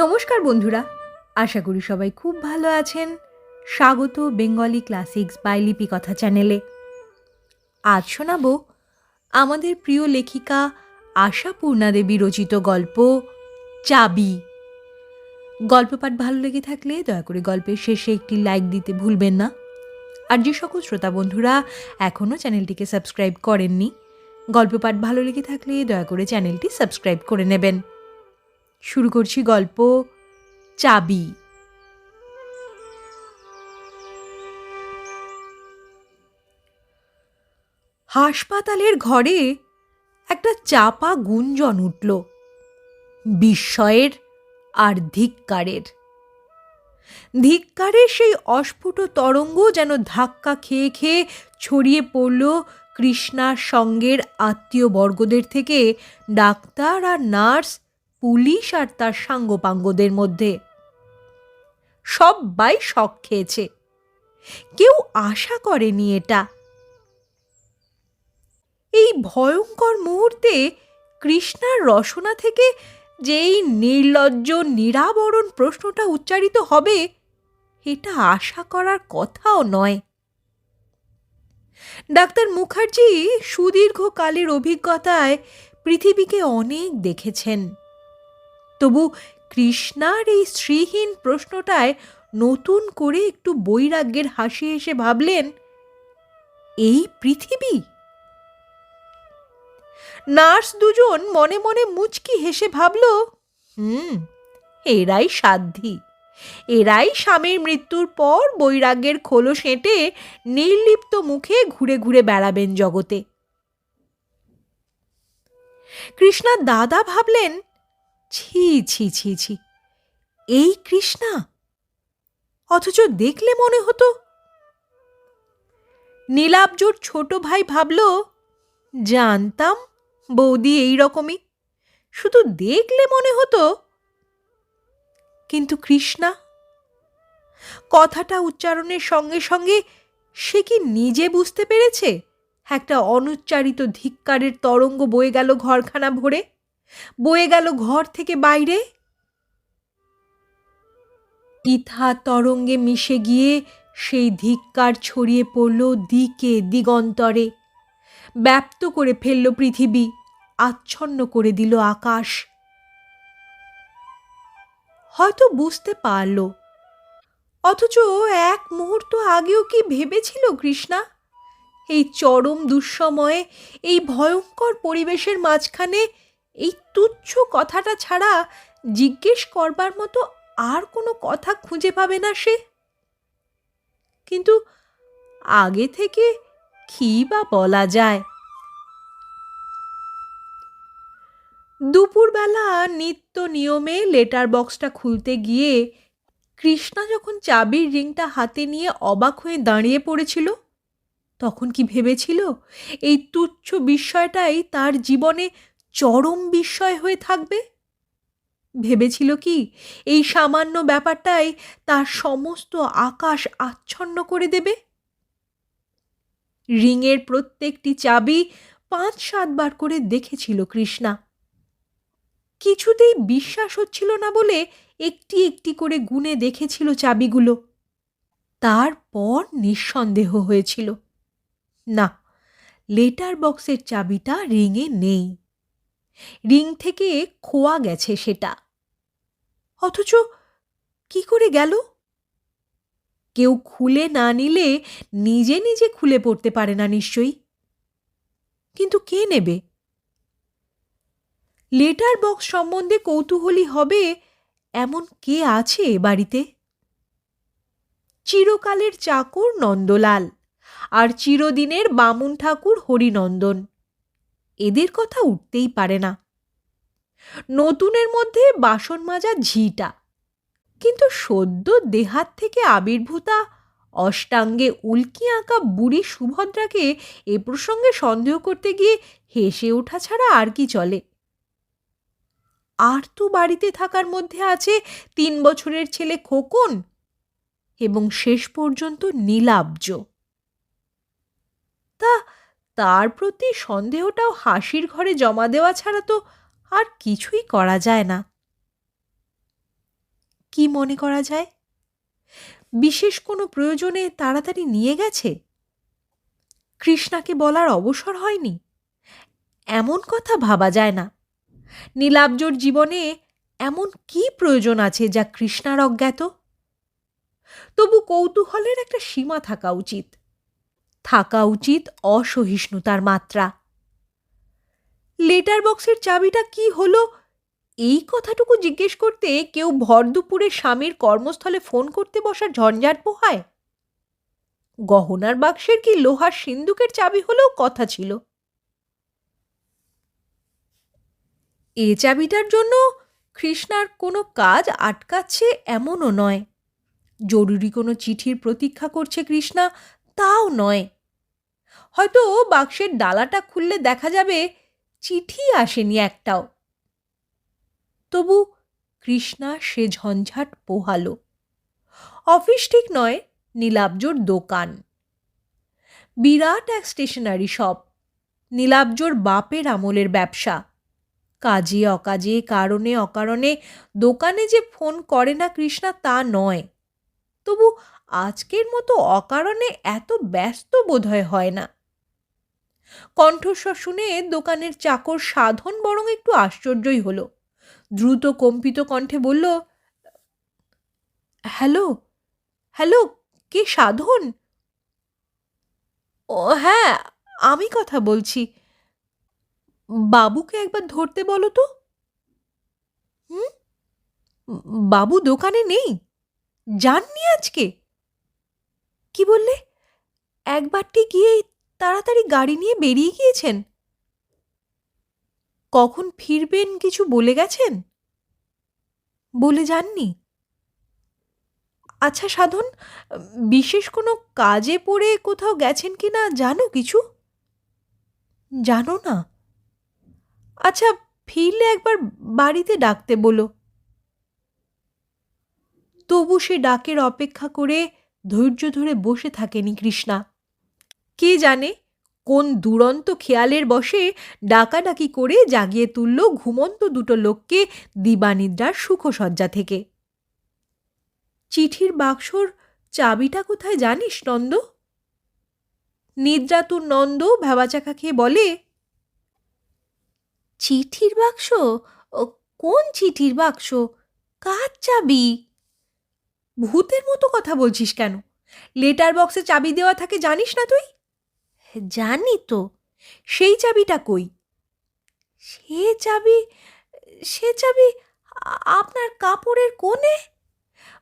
নমস্কার বন্ধুরা, আশা করি সবাই খুব ভালো আছেন। স্বাগত বেঙ্গলি ক্লাসিক্স বাই লিপি কথা চ্যানেলে। আজ শোনাবো আমাদের প্রিয় লেখিকা আশা পূর্ণা দেবী রচিত গল্প, চাবি। গল্প পাঠ ভালো লেগে থাকলে দয়া করে গল্পের শেষে একটি লাইক দিতে ভুলবেন না। আর যে সকল শ্রোতা বন্ধুরা এখনও চ্যানেলটিকে সাবস্ক্রাইব করেননি, গল্প পাঠ ভালো লেগে থাকলে দয়া করে চ্যানেলটি সাবস্ক্রাইব করে নেবেন। শুরু করছি গল্প চাবি। হাসপাতালের ঘরে একটা চাপা গুঞ্জন উঠল। বিস্ময়ের আর ধিক্কারের। ধিক্কারের সেই অস্ফুট তরঙ্গ যেন ধাক্কা খেয়ে খেয়ে ছড়িয়ে পড়ল কৃষ্ণার সঙ্গের আত্মীয় বর্গদের থেকে ডাক্তার আর নার্স পুলিশ আর তার সাঙ্গপাঙ্গদের মধ্যে। সবাই শখ খেয়েছে। কেউ আশা করেনি এটা। এই ভয়ঙ্কর মুহূর্তে কৃষ্ণার রসনা থেকে যেই নির্লজ্জ, নিরাবরণ প্রশ্নটা উচ্চারিত হবে, এটা আশা করার কথাও নয়। ডাক্তার মুখার্জি সুদীর্ঘকালের অভিজ্ঞতায় পৃথিবীকে অনেক দেখেছেন। তবু কৃষ্ণার এই শ্রীহীন প্রশ্নটায় নতুন করে একটু বৈরাগ্যের হাসি এসে ভাবলেন, এই পৃথিবী? নার্স দুজন মনে মনে মুচকি হেসে ভাবল, হুম, এরাই সাধ্যি এরাই স্বামীর মৃত্যুর পর বৈরাগ্যের খোলো সেঁটে নির্লিপ্ত মুখে ঘুরে ঘুরে বেড়াবেন জগতে। কৃষ্ণা দাদা ভাবলেন ছি ছি ছি ছি। এই কৃষ্ণা? অথচ দেখলে মনে হতো। নীলাব্জোর ছোট ভাই ভাবল, জানতাম বৌদি এই রকমই। শুধু দেখলে মনে হতো। কিন্তু কৃষ্ণা, কথাটা উচ্চারণের সঙ্গে সঙ্গে সে কি নিজে বুঝতে পেরেছে? একটা অনুচ্চারিত ধিক্কারের তরঙ্গ বয়ে গেল ঘরখানা ভরে। বয়ে গেল ঘর থেকে বাইরে। ইথা তরঙ্গে মিশে গিয়ে সেই ধিক্কার ছড়িয়ে পড়ল দিকে দিগন্তরে। ব্যপ্ত করে ফেলল পৃথিবী, আচ্ছন্ন করে দিল আকাশ। হয়তো বুঝতে পারল। অথচ এক মুহূর্ত আগেও কি ভেবেছিল কৃষ্ণা? এই চরম দুঃসময়ে, এই ভয়ঙ্কর পরিবেশের মাঝখানে এই তুচ্ছ কথাটা ছাড়া জিজ্ঞেস করবার মতো আর কোনো কথা খুঁজে পাবে না সে। কিন্তু আগে থেকে কি বা বলা যায়? দুপুরবেলা নিত্য নিয়মে লেটার বক্সটা খুলতে গিয়ে কৃষ্ণা যখন চাবির রিংটা হাতে নিয়ে অবাক হয়ে দাঁড়িয়ে পড়েছিল, তখন কি ভেবেছিল, এই তুচ্ছ বিস্ময়টাই তার জীবনে চরম বিস্ময় হয়ে থাকবে? ভেবেছিল কি, এই সামান্য ব্যাপারটাই তার সমস্ত আকাশ আচ্ছন্ন করে দেবে? রিংয়ের প্রত্যেকটি চাবি পাঁচ সাতবার করে দেখেছিল কৃষ্ণা। কিছুতেই বিশ্বাস হচ্ছিল না বলে একটি একটি করে গুনে দেখেছিল চাবিগুলো। তারপর নিঃসন্দেহ হয়েছিল। না, লেটার বক্সের চাবিটা রিংয়ে নেই। রিং থেকে খোয়া গেছে সেটা। অথচ কি করে গেল? কেউ খুলে না নিলে নিজে নিজে খুলে পড়তে পারে না নিশ্চয়ই। কিন্তু কে নেবে? লেটার বক্স সম্বন্ধে কৌতূহলী হবে এমন কে আছে এ বাড়িতে? চিরকালের চাকর নন্দলাল, আর চিরদিনের বামুন ঠাকুর হরিনন্দন। এদের কথা উঠতেই পারে না। নতুনের মধ্যে বাসন মাজা ঝিটা। কিন্তু সদ্য দেহাত থেকে আবির্ভূতা, অষ্টাঙ্গে উল্কি আঁকা বুড়ি সুভদ্রাকে এ প্রসঙ্গে সন্দেহ করতে গিয়ে হেসে ওঠা ছাড়া আর কি চলে। আর তো বাড়িতে থাকার মধ্যে আছে তিন বছরের ছেলে খোকন এবং শেষ পর্যন্ত নীলাব্জ। তার প্রতি সন্দেহটাও হাসির ঘরে জমা দেওয়া ছাড়া তো আর কিছুই করা যায় না। কি মনে করা যায়? বিশেষ কোনো প্রয়োজনে তাড়াতাড়ি নিয়ে গেছে? কৃষ্ণাকে বলার অবসর হয়নি? এমন কথা ভাবা যায় না। নীলাব্জর জীবনে এমন কি প্রয়োজন আছে যা কৃষ্ণার অজ্ঞাত? তবু কৌতূহলের একটা সীমা থাকা উচিত। থাকা উচিত অসহিষ্ণুতার মাত্রা। লেটার বক্সের চাবিটা কি হলো? এই কথাটুকু জিজ্ঞেস করতে কেউ ভর দুপুরে স্বামীর কর্মস্থলে ফোন করতে বসার ঝঞ্ঝাট পোহায়? গহনার বাক্সের কি লোহার সিন্দুকের চাবি হলেও কথা ছিল? এ চাবিটার জন্য কৃষ্ণার কোনো কাজ আটকাচ্ছে এমনও নয়। জরুরি কোনো চিঠির প্রতীক্ষা করছে কৃষ্ণা, তাও নয়। হয়তো বাক্সের ডালাটা খুললে দেখা যাবে চিঠি আসেনি একটাও। তবু কৃষ্ণা সে ঝঞ্ঝাট পোহালো। অফিস ঠিক নয়, নীলাব্জোর দোকান। বিরাট এক স্টেশনারি শপ। নীলাব্জোর বাপের আমলের ব্যবসা। কাজে অকাজে, কারণে অকারণে, দোকানে যে ফোন করে না কৃষ্ণা তা নয়। তবু আজকের মতো অকারণে এত ব্যস্ত বোধহয় হয় না। কণ্ঠস্বর শুনে দোকানের চাকর সাধন বরং একটু আশ্চর্যই হলো। দ্রুত কম্পিত কণ্ঠে বলল, হ্যালো হ্যালো, কে সাধন? ও হ্যাঁ আমি কথা বলছি। বাবুকে একবার ধরতে বলো তো। হুম? বাবু দোকানে নেই? যাননি আজকে? কি বললে? একবারটি গিয়ে তাড়াতাড়ি গাড়ি নিয়ে বেরিয়ে গিয়েছেন? কখন ফিরবেন কিছু বলে গেছেন? বলে যাননি। আচ্ছা সাধন, বিশেষ কোনো কাজে পড়ে কোথাও গেছেন কি না জানো কিছু? জানো না। আচ্ছা ফিরলে একবার বাড়িতে ডাকতে বলো। তবু সে ডাকের অপেক্ষা করে ধৈর্য ধরে বসে থাকেনি কৃষ্ণা। কে জানে কোন দুরন্ত খেয়ালের বসে ডাকাডাকি করে জাগিয়ে তুলল ঘুমন্ত দুটো লোককে দিবানিদ্রার সুখসজ্জা থেকে। চিঠির বাক্সর চাবিটা কোথায় জানিস, নন্দ? নিদ্রাতুর নন্দ ভেবাচাকা খেয়ে বলে, চিঠির বাক্স? কোন চিঠির বাক্স? কার চাবি? ভূতের মতো কথা বলছিস কেন? লেটার বক্সে চাবি দেওয়া থাকে, জানিস না তুই? জানি তো, সেই চাবিটা কই? সে চাবি সে চাবি আপনার কাপড়ের কোণে?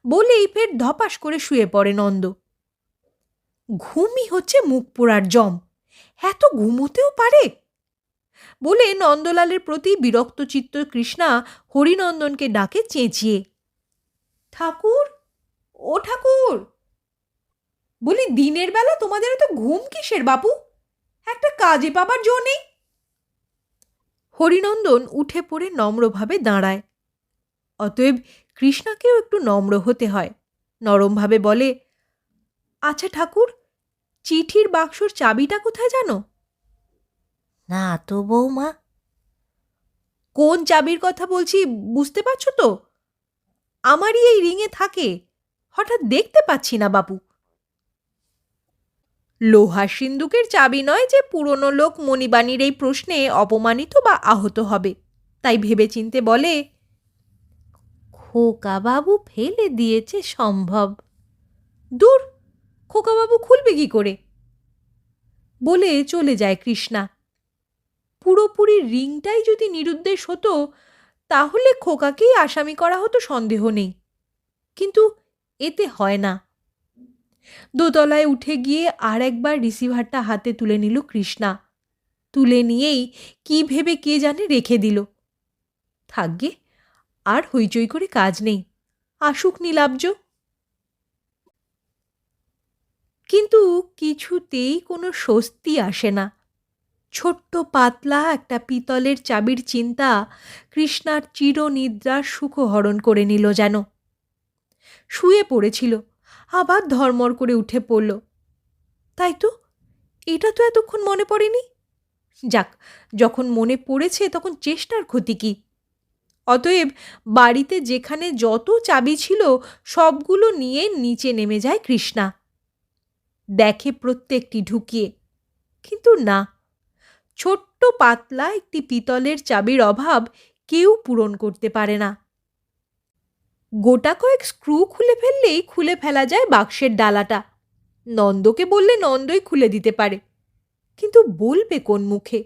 বলেই ফের ধপাস করে শুয়ে পড়ে নন্দ। ঘুমই হচ্ছে মুখ পোড়ার জম, এত ঘুমোতেও পারে? বলে নন্দলালের প্রতি বিরক্তচিত্ত কৃষ্ণা হরিনন্দনকে ডাকে চেঁচিয়ে, ঠাকুর, ও ঠাকুর! বলি দিনের বেলা তোমাদের তো ঘুম কিসের বাপু? একটা কাজে পাবার জো নেই। হরিনন্দন উঠে পড়ে নম্রভাবে দাঁড়ায়। অতএব কৃষ্ণাকেও একটু নম্র হতে হয়। নরমভাবে বলে আচ্ছা ঠাকুর চিঠির বাক্সর চাবিটা কোথায় জানো? না তো বৌমা। কোন চাবির কথা বলছি বুঝতে পারছ তো? আমারই এই রিংয়ে থাকে। হঠাৎ দেখতে পাচ্ছি না বাপু। লোহার সিন্দুকের চাবি নয় যে পুরনো লোক মণিবাণীর এই প্রশ্নে অপমানিত বা আহত হবে। তাই ভেবেচিন্তে বলে, খোকাবাবু ফেলে দিয়েছে সম্ভব। দূর, খোকাবাবু খুলবে কি করে? বলে চলে যায় কৃষ্ণা। পুরোপুরি রিংটাই যদি নিরুদ্দেশ হতো, তাহলে খোকাকেই আসামি করা হতো সন্দেহ নেই। কিন্তু এতে হয় না। দোতলায় উঠে গিয়ে আর একবার রিসিভারটা হাতে তুলে নিল কৃষ্ণা। তুলে নিয়েই কি ভেবে কে জানে রেখে দিল। থাকগে আর হইচই করে কাজ নেই। আসুক নীলাব্জ। কিন্তু কিছুতেই কোনো স্বস্তি আসে না। ছোট্ট পাতলা একটা পিতলের চাবির চিন্তা কৃষ্ণার চিরনিদ্রার সুখহরণ করে নিল যেন। শুয়ে পড়েছিল। আবার ধর্মর করে উঠে পড়ল। তাই তো? এটা তো এতক্ষণ মনে পড়েনি? যাক, যখন মনে পড়েছে তখন চেষ্টার ক্ষতি কি? অতএব বাড়িতে যেখানে যত চাবি ছিল সবগুলো নিয়ে নিচে নেমে যায় কৃষ্ণা। দেখে প্রত্যেকটি ঢুকিয়ে। কিন্তু না, ছোট্ট পাতলা একটি পিতলের চাবির অভাব কেউ পূরণ করতে পারে না। গোটা কয়েক স্ক্রু খুলে ফেললেই খুলে ফেলা যায় বাক্সের ডালাটা। নন্দকে বললে নন্দই খুলে দিতে পারে, কিন্তু বলবে কোন মুখে?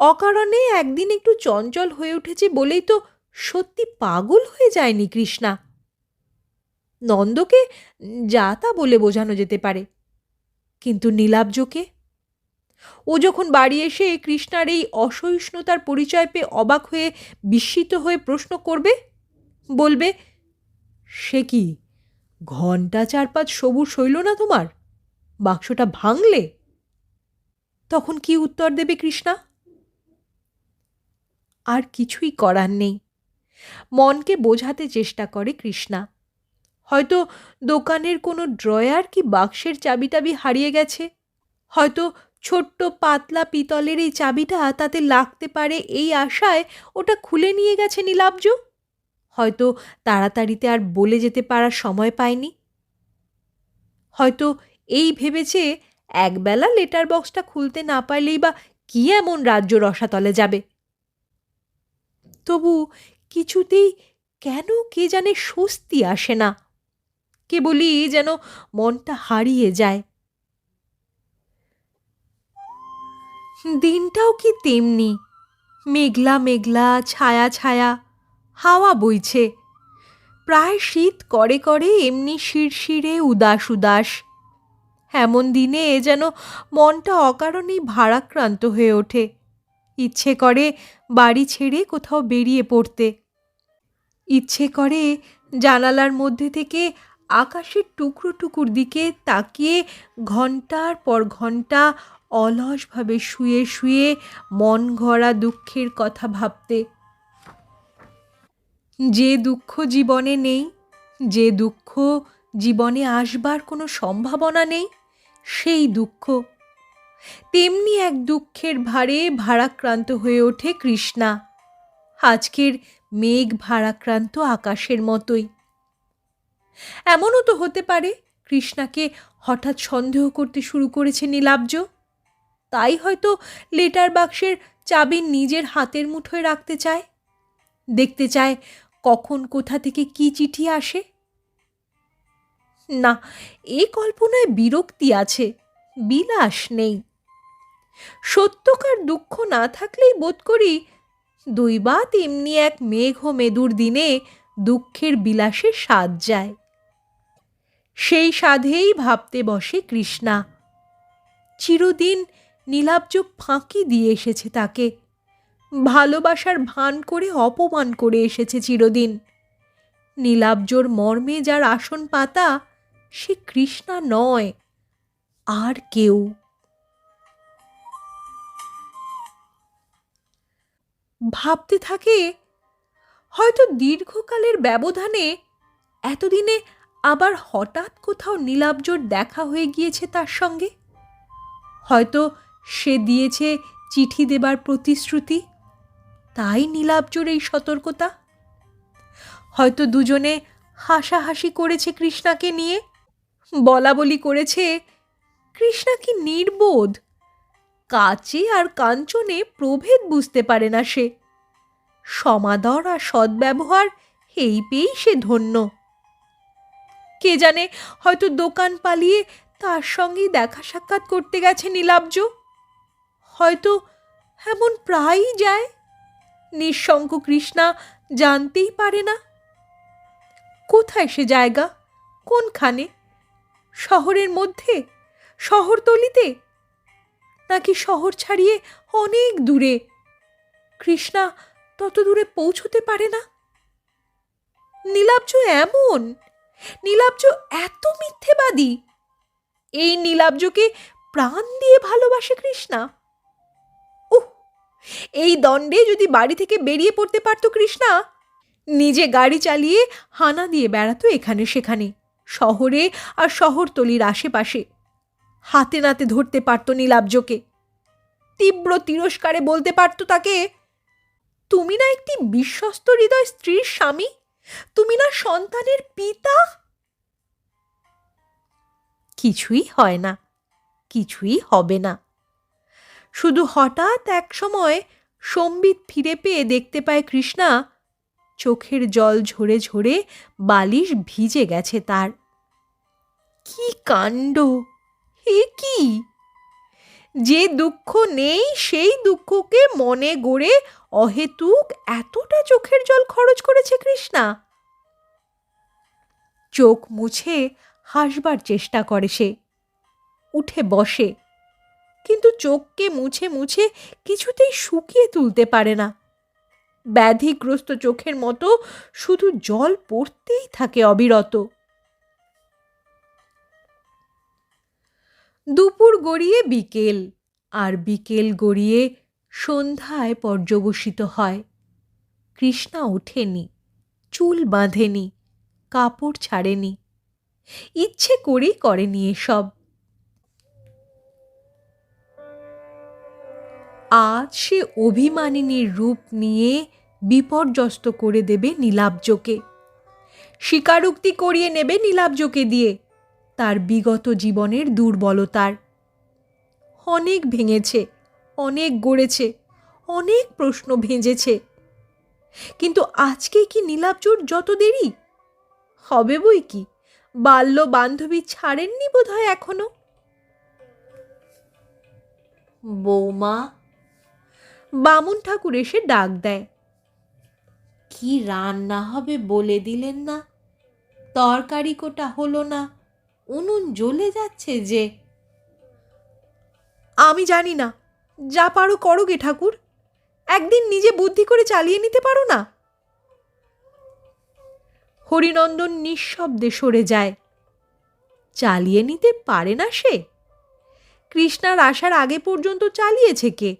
অকারণে একদিন একটু চঞ্চল হয়ে উঠেছে বলেই তো সত্যি পাগল হয়ে যায়নি কৃষ্ণা। নন্দকে যা তা বলে বোঝানো যেতে পারে, কিন্তু নীলাব্জকে? ও যখন বাড়ি এসে কৃষ্ণার এই অসহিষ্ণুতার পরিচয় পেয়ে অবাক হয়ে বিস্মিত হয়ে প্রশ্ন করবে বলবে, সে কি, ঘণ্টা চার পাঁচ সবুজ হইল না তোমার? বাক্সটা ভাঙলে? তখন কি উত্তর দেবে কৃষ্ণা? আর কিছুই করার নেই। মনকে বোঝাতে চেষ্টা করে কৃষ্ণা। হয়তো দোকানের কোনো ড্রয়ার কি বাক্সের চাবি টাবি হারিয়ে গেছে? হয়তো ছোট্ট পাতলা পিতলের এই চাবিটা তাতে লাগতে পারে এই আশায় ওটা খুলে নিয়ে গেছে নীলাব্জ? হয়তো তাড়াতাড়িতে আর বলে যেতে পারার সময় পায়নি। হয়তো এই ভেবেছে একবেলা লেটার বক্সটা খুলতে না পারলেই বা কি এমন রাজ্য রসাতলে যাবে। তবু কিছুতেই কেন কে জানে স্বস্তি আসে না। কেবলই যেন মনটা হারিয়ে যায়। দিনটাও কি তেমনি? মেঘলা মেঘলা, ছায়া ছায়া। হাওয়া বইছে। প্রায় শীত করে করে এমনি শিরশিরে উদাস উদাস। এমন দিনে এ যেন মনটা অকারণেই ভারাক্রান্ত হয়ে ওঠে। ইচ্ছে করে বাড়ি ছেড়ে কোথাও বেরিয়ে পড়তে। ইচ্ছে করে জানালার মধ্যে থেকে আকাশের টুকরো টুকুর দিকে তাকিয়ে ঘণ্টার পর ঘণ্টা অলসভাবে শুয়ে শুয়ে মন গড়া দুঃখের কথা ভাবতে। যে দুঃখ জীবনে নেই, যে দুঃখ জীবনে আসবার কোনো সম্ভাবনা নেই, সেই দুঃখ। তেমনি এক দুঃখের ভারে ভারাক্রান্ত হয়ে ওঠে কৃষ্ণা। আজকের মেঘ ভারাক্রান্ত আকাশের মতোই। এমনও তো হতে পারে কৃষ্ণাকে হঠাৎ সন্দেহ করতে শুরু করেছে নীলাব্জ। তাই হয়তো লেটার বাক্সের চাবি নিজের হাতের মুঠোয় রাখতে চায়। দেখতে চায় কখন কোথা থেকে কি চিঠি আসে? না, এ কল্পনায় বিরক্তি আছে, বিলাস নেই। সত্যকার দুঃখ না থাকলেই বোধ করি দৈবাত এমনি এক মেঘ মেদুর দিনে দুঃখের বিলাসে স্বাদ যায়। সেই সাধেই ভাবতে বসে কৃষ্ণা। চিরদিন নীলাব্জ ফাঁকি দিয়ে এসেছে তাকে। ভালোবাসার ভান করে অপমান করে এসেছে চিরদিন। নীলাব্জর মর্মে যার আসন পাতা, সে কৃষ্ণা নয়, আর কেউ। ভাবতে থাকে, হয়তো দীর্ঘকালের ব্যবধানে এতদিনে আবার হঠাৎ কোথাও নীলাব্জর দেখা হয়ে গিয়েছে তার সঙ্গে। হয়তো সে দিয়েছে চিঠি দেবার প্রতিশ্রুতি। তাই নীলাব্জর এই সতর্কতা? হয়তো দুজনে হাসাহাসি করেছে কৃষ্ণাকে নিয়ে? বলা বলি করেছে, কৃষ্ণা কি নির্বোধ? কাচে আর কাঞ্চনে প্রভেদ বুঝতে পারে না সে। সমাদর আর সদ্ব্যবহার এই পেয়েই সে ধন্য। কে জানে হয়তো দোকান পালিয়ে তার সঙ্গেই দেখা সাক্ষাৎ করতে গেছে নীলাব্জ হয়তো এমন প্রায়ই যায়? নিঃশঙ্ক কৃষ্ণা জানতেই পারে না। কোথায় সে জায়গা? কোনখানে? শহরের মধ্যে? শহরতলিতে? নাকি শহর ছাড়িয়ে অনেক দূরে? কৃষ্ণা তত দূরে পৌঁছতে পারে না। নীলাব্জ এমন? নীলাব্জ এত মিথ্যেবাদী? এই নীলাব্জকে প্রাণ দিয়ে ভালোবাসে কৃষ্ণা। এই দণ্ডে যদি বাড়ি থেকে বেরিয়ে পড়তে পারত কৃষ্ণা, নিজে গাড়ি চালিয়ে হানা দিয়ে বেড়াতো এখানে সেখানে, শহরে আর শহরতলির আশেপাশে। হাতে নাতে ধরতে পারত নীলাব্জকে। তীব্র তিরস্কারে বলতে পারত তাকে, তুমি না একটি বিশ্বস্ত হৃদয় স্ত্রীর স্বামী? তুমি না সন্তানের পিতা? কিছুই হয় না, কিছুই হবে না। শুধু হঠাৎ এক সময় সম্বিত ফিরে পেয়ে দেখতে পায় কৃষ্ণা, চোখের জল ঝরে ঝরে বালিশ ভিজে গেছে তার। কি কাণ্ড? হে কি? যে দুঃখ নেই সেই দুঃখকে মনে গড়ে অহেতুক এতটা চোখের জল খরচ করেছে কৃষ্ণা। চোখ মুছে হাসবার চেষ্টা করে সে। উঠে বসে। কিন্তু চোখকে মুছে মুছে কিছুতেই শুকিয়ে তুলতে পারে না। ব্যাধিগ্রস্ত চোখের মতো শুধু জল পড়তেই থাকে অবিরত। দুপুর গড়িয়ে বিকেল, আর বিকেল গড়িয়ে সন্ধ্যায় পর্যবসিত হয়। কৃষ্ণা ওঠেনি, চুল বাঁধেনি, কাপড় ছাড়েনি, ইচ্ছে করেই করেনি এসব। আজ সে অভিমানিনীর রূপ নিয়ে বিপর্যস্ত করে দেবে নীলাব্জকে। স্বীকারোক্তি করিয়ে নেবে নীলাব্জকে দিয়ে তার বিগত জীবনের দুর্বলতার। অনেক ভেঙেছে, অনেক গড়েছে, অনেক প্রশ্ন ভেঙেছে কিন্তু আজকে কি নীলাব্জর যত দেরি? হবে বই কি? বাল্য বান্ধবী ছাড়েননি বোধ হয় এখনও? বৌমা বামুন ঠাকুর এসে ডাক দেয়। কি রান্না হবে বলে দিলেন না? তরকারি কোটা হলো না। উনুন জ্বলে যাচ্ছে যে। আমি জানি না যা পারো করো গে ঠাকুর। একদিন নিজে বুদ্ধি করে চালিয়ে নিতে পারো না? হরিনন্দন নিঃশব্দে সরে যায়। চালিয়ে নিতে পারে না সে? কৃষ্ণার আসার আগে পর্যন্ত চালিয়েছে কে?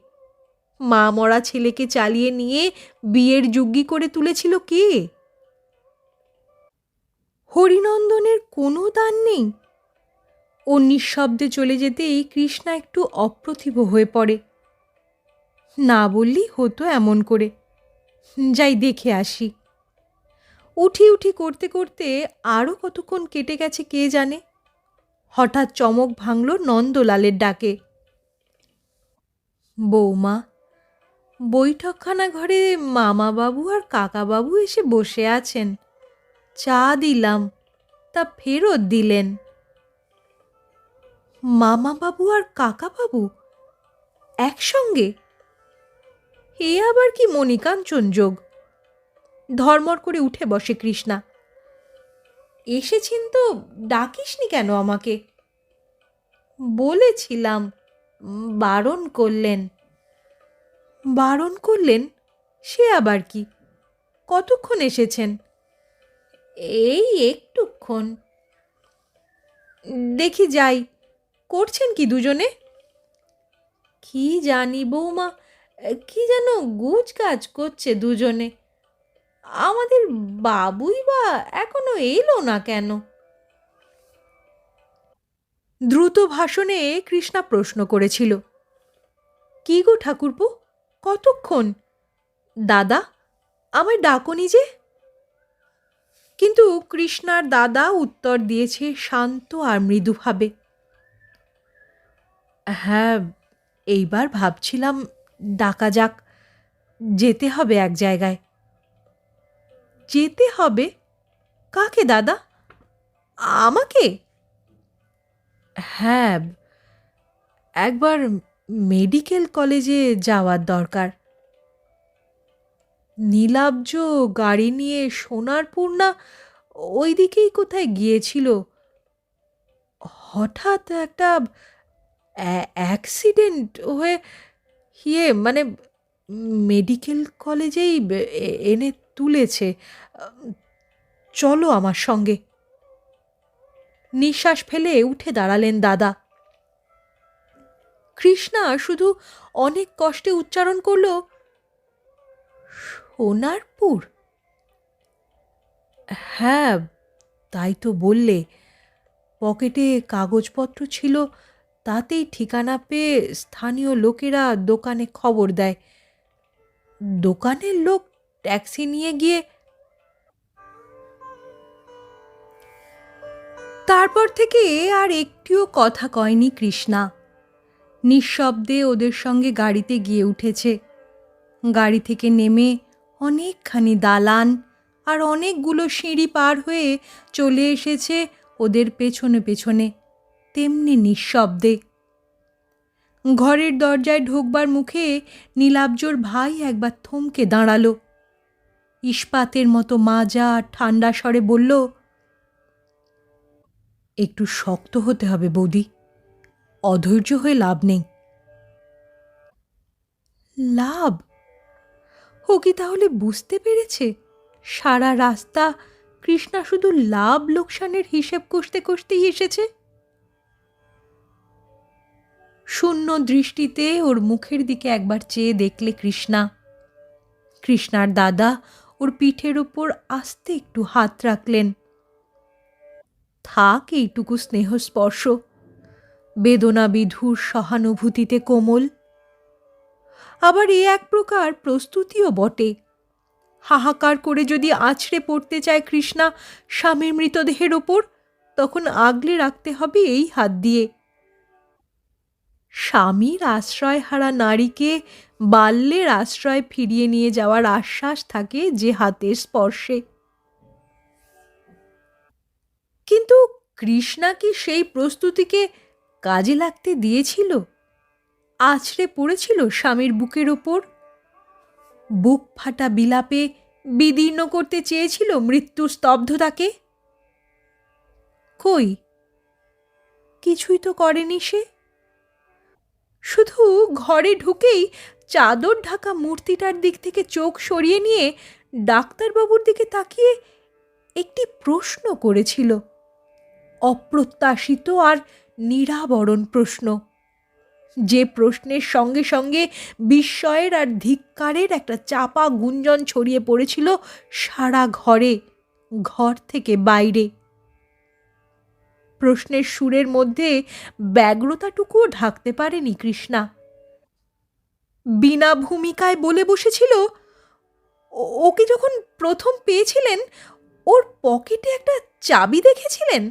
মা মরা ছেলেকে চালিয়ে নিয়ে বিয়ের যুগ্গি করে তুলেছিল কে? হরিনন্দনের কোনো দান নেই। ও নিঃশব্দে চলে যেতেই কৃষ্ণা একটু অপ্রতিভ হয়ে পড়ে। না বললেই হতো এমন করে। যাই দেখে আসি। উঠি উঠি করতে করতে আরও কতক্ষণ কেটে গেছে কে জানে? হঠাৎ চমক ভাঙল নন্দলালের ডাকে। বৌমা বৈঠকখানা ঘরে মামাবাবু আর কাকাবাবু এসে বসে আছেন। চা দিলাম, তা ফেরত দিলেন। মামাবাবু আর কাকাবাবু একসঙ্গে? এ আবার কি মণিকাঞ্চন যোগ? ধর্মর করে উঠে বসে কৃষ্ণা। এসেছেন তো, ডাকিসনি কেন আমাকে? বলেছিলাম, বারণ করলেন। বারণ করলেন? সে আবার কি? কতক্ষণ এসেছেন? এই একটুক্ষণ। দেখি যাই। করছেন কি দুজনে? কি জানি বৌমা, কি যেন গুজ কাজ করছে দুজনে। আমাদের বাবুই বা এখনও এলো না কেন? দ্রুত ভাষণে কৃষ্ণা প্রশ্ন করেছিল, কি গো ঠাকুরপো? কতক্ষণ? দাদা, আমায় ডাকনি যে। কিন্তু কৃষ্ণার দাদা উত্তর দিয়েছে শান্ত আর মৃদুভাবে। হ্যাঁ এইবার ভাবছিলাম ডাকা যাক, যেতে হবে এক জায়গায়। যেতে হবে? কাকে দাদা? আমাকে? হ্যাঁ একবার মেডিকেল কলেজে যাওয়ার দরকার। নীলাব্জ গাড়ি নিয়ে সোনারপুর না ওই দিকেই কোথায় গিয়েছিল? হঠাৎ একটা অ্যাক্সিডেন্ট হয়ে ইয়ে মানে মেডিকেল কলেজেই এনে তুলেছে। চলো আমার সঙ্গে। নিঃশ্বাস ফেলে উঠে দাঁড়ালেন দাদা। কৃষ্ণা শুধু অনেক কষ্টে উচ্চারণ করল, সোনারপুর? হ্যাঁ তাই তো বললে। পকেটে কাগজপত্র ছিল, তাতেই ঠিকানা পেয়ে স্থানীয় লোকেরা দোকানে খবর দেয়। দোকানের লোক ট্যাক্সি নিয়ে গিয়ে তারপর থেকে আর একটিও কথা কয়নি কৃষ্ণা। নিঃশব্দে ওদের সঙ্গে গাড়িতে গিয়ে উঠেছে। গাড়ি থেকে নেমে অনেকখানি দালান আর অনেকগুলো সিঁড়ি পার হয়ে চলে এসেছে ওদের পেছনে পেছনে, তেমনি নিঃশব্দে। ঘরের দরজায় ঢোকবার মুখে নীলাব্জর ভাই একবার থমকে দাঁড়াল। ইস্পাতের মতো মাজা ঠান্ডা স্বরে বলল, একটু শক্ত হতে হবে বৌদি। অধৈর্য হয়ে লাভ নেই। লাভ? ও কি তাহলে বুঝতে পেরেছে? সারা রাস্তা কৃষ্ণা শুধু লাভ লোকসানের হিসেব কষতে কষতেই এসেছে? শূন্য দৃষ্টিতে ওর মুখের দিকে একবার চেয়ে দেখলে কৃষ্ণা। কৃষ্ণার দাদা ওর পিঠের ওপর আস্তে একটু হাত রাখলেন। থাক এইটুকু স্নেহ স্পর্শ বেদনা বিধুর সহানুভূতিতে কোমল। আবার এ এক প্রকার প্রস্তুতিও বটে। হাহাকার করে যদি আছড়ে পড়তে চায় কৃষ্ণা স্বামীর মৃতদেহের ওপর, তখন আগলে রাখতে হবে এই হাত দিয়ে। স্বামীর আশ্রয় হারা নারীকে বাল্যের আশ্রয় ফিরিয়ে নিয়ে যাওয়ার আশ্বাস থাকে যে হাতের স্পর্শে। কিন্তু কৃষ্ণা কি সেই প্রস্তুতিকে কাজে লাগতে দিয়েছিল? আছড়ে পড়েছিল স্বামীর বুকের ওপর? বুক ফাটা বিলাপে বিদীর্ণ করতে চেয়েছিল মৃত্যু স্তব্ধতাকে? কই? কিছুই তো করেনি সে। শুধু ঘরে ঢুকেই চাদর ঢাকা মূর্তিটার দিক থেকে চোখ সরিয়ে নিয়ে ডাক্তারবাবুর দিকে তাকিয়ে একটি প্রশ্ন করেছিল। অপ্রত্যাশিত আর নিরাবরণ প্রশ্ন। যে প্রশ্নের সঙ্গে সঙ্গে বিস্ময়ের আর ধিক্কারের একটা চাপা গুঞ্জন ছড়িয়ে পড়েছিল সারা ঘরে, ঘর থেকে বাইরে। প্রশ্নের সুরের মধ্যে ব্যগ্রতাটুকুও ঢাকতে পারেনি কৃষ্ণা। বিনা ভূমিকায় বলে বসেছিল ওকে যখন প্রথম পেয়েছিলেন, ওর পকেটে একটা চাবি দেখেছিলেন?